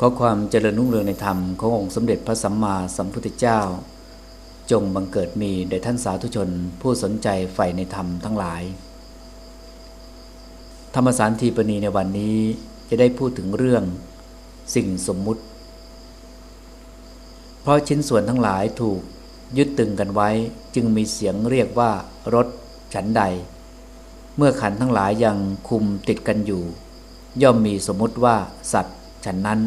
ขอความเจริญรุ่งเรืองในธรรมขององค์สมเด็จพระสัมมาสัมพุทธเจ้า จงบังเกิดมีแด่ท่านสาธุชนผู้สนใจใฝ่ในธรรมทั้งหลาย ธรรมสารทีปณีในวันนี้จะได้พูดถึงเรื่องสิ่งสมมุติ เพราะชิ้นส่วนทั้งหลายถูกยึดตึงกันไว้จึงมีเสียงเรียกว่ารถฉันใด เมื่อขันทั้งหลายยังคุมติดกันอยู่ ย่อมมีสมมุติว่าสัตว์ฉันนั้น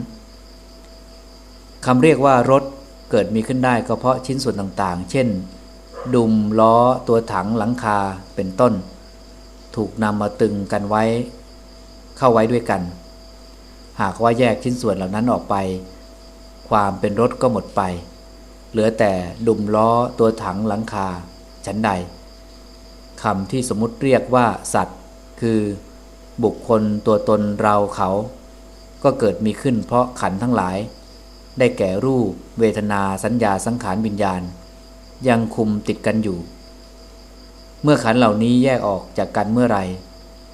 คำเรียกว่ารถเกิดมีขึ้นได้ก็เพราะชิ้นส่วนต่างๆ เช่น ดุมล้อตัวถังหลังคาเป็นต้น ถูกนำมาตึงกันไว้ เข้าไว้ด้วยกัน หากว่าแยกชิ้นส่วนเหล่านั้นออกไป ความเป็นรถก็หมดไป เหลือแต่ดุมล้อตัวถังหลังคา ชั้นใดคำที่สมมุติเรียกว่าสัตว์ คือบุคคลตัวตนเราเขา ก็เกิดมีขึ้นเพราะขันทั้งหลาย ได้แก่รูป เวทนาสัญญาสังขารวิญญาณ ยังคุมติดกันอยู่ เมื่อขันเหล่านี้แยกออกจากกันเมื่อไร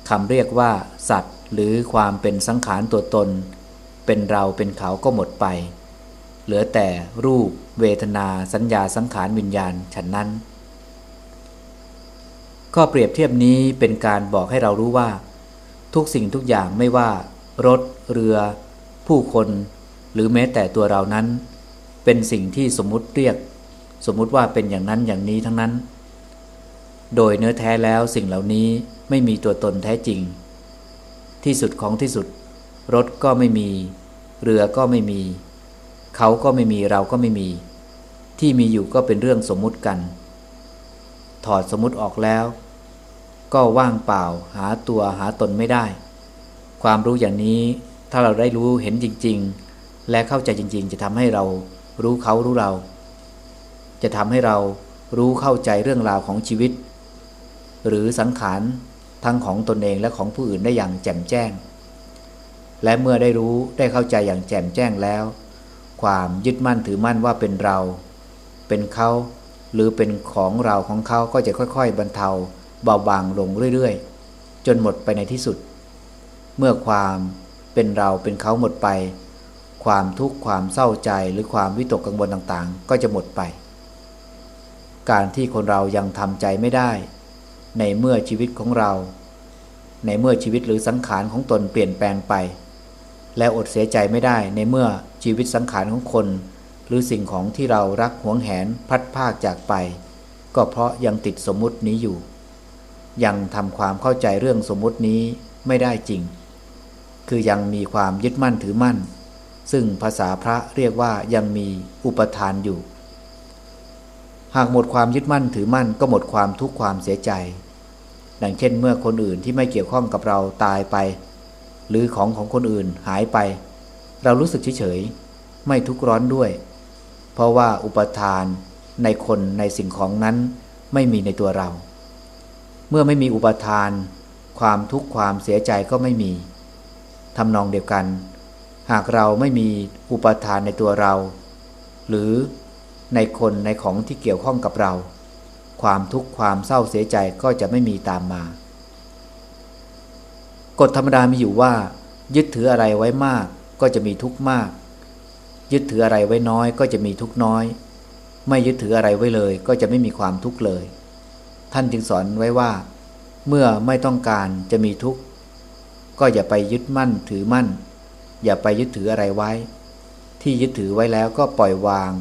คำเรียกว่า สัตว์ หรือความเป็นสังขารตัวตน เป็นเราเป็นเขาก็หมดไป เหลือแต่รูป เวทนา สัญญาสังขารวิญญาณฉันนั้น ข้อเปรียบเทียบนี้เป็นการบอกให้เรารู้ว่า ทุกสิ่งทุกอย่างไม่ว่ารถ เรือ ผู้คน หรือแม้แต่ตัวเรานั้น เป็นสิ่งที่สมมุติเรียก สมมุติว่าเป็นอย่างนั้นอย่างนี้ทั้งนั้น โดยเนื้อแท้แล้วสิ่งเหล่านี้ไม่มีตัวตนแท้จริง ที่สุดของที่สุด รถก็ไม่มี เรือก็ไม่มี เขาก็ไม่มีเราก็ไม่มี ที่มีอยู่ก็เป็นเรื่องสมมุติกัน ถอดสมมุติออกแล้ว ก็ว่างเปล่าหาตัวหาตนไม่ได้ ความรู้อย่างนี้ถ้าเราได้รู้เห็นจริง ๆ และเข้าใจจริง ๆ จะทำให้เรารู้เขารู้เรา จะทำให้เรารู้เข้าใจเรื่องราวของชีวิต หรือสังขารทั้งของตนเองและของผู้อื่นได้อย่างแจ่มแจ้ง และเมื่อได้รู้ได้เข้าใจอย่างแจ่มแจ้งแล้ว ความยึดมั่นถือมั่นว่าเป็นเรา เป็นเขาหรือเป็นของเราของเขาก็จะค่อย ๆ บรรเทาเบาบางลงเรื่อยๆ จนหมดไปในที่สุด เมื่อความเป็นเราเป็นเขาหมดไป ความทุกข์ความเศร้าใจหรือความวิตกกังวลต่างๆ ก็จะหมดไป การที่คนเรายังทำใจไม่ได้ ในเมื่อชีวิตของเรา ในเมื่อชีวิตหรือสังขารของตนเปลี่ยนแปลงไป และอดเสียใจไม่ได้ในเมื่อชีวิตสังขารของคน หรือสิ่งของที่เรารักหวงแหนพัดภาคจากไป ก็เพราะยังติดสมมุตินี้อยู่ ยังทำความเข้าใจเรื่องสมมุตินี้ไม่ได้จริง คือยังมีความยึดมั่นถือมั่น ซึ่งภาษาพระเรียกว่ายังมีอุปทานอยู่ หากหมดความยึดมั่นถือมั่นก็หมดความทุกข์ความเสียใจ ดังเช่นเมื่อคนอื่นที่ไม่เกี่ยวข้องกับเราตายไป หรือของของคนอื่นหายไป เรารู้สึกเฉยๆไม่ทุกข์ร้อนด้วย เพราะว่าอุปทานในคนในสิ่งของนั้นไม่มีในตัวเรา เมื่อไม่มีอุปทาน ความทุกข์ความเสียใจก็ไม่มีทำนองเดียวกัน หากเราไม่มีอุปทานในตัวเรา หรือในคนในของที่เกี่ยวข้องกับเรา ความทุกข์ความเศร้าเสียใจก็จะไม่มีตามมา กฎธรรมดามีอยู่ว่า ยึดถืออะไรไว้มากก็จะมีทุกข์มาก ยึดถืออะไรไว้น้อยก็จะมีทุกข์น้อย ไม่ยึดถืออะไรไว้เลยก็จะไม่มีความทุกข์เลย ท่านจึงสอนไว้ว่า เมื่อไม่ต้องการจะมีทุกข์ก็อย่าไปยึดมั่นถือมั่น อย่าไปยึดถืออะไรไว้ ที่ยึดถือไว้แล้วก็ปล่อยวาง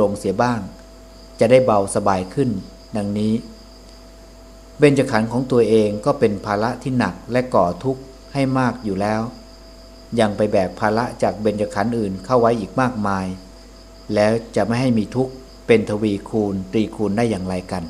ลงเสียบ้าง จะได้เบาสบายขึ้น ดังนี้เบญจขันธ์ของตัวเองก็เป็นภาระที่หนักและก่อทุกข์ให้มากอยู่แล้ว ยังไปแบกภาระจากเบญจขันธ์อื่นเข้าไว้อีกมากมาย แล้วจะไม่ให้มีทุกข์เป็นทวีคูณตรีคูณได้อย่างไรกัน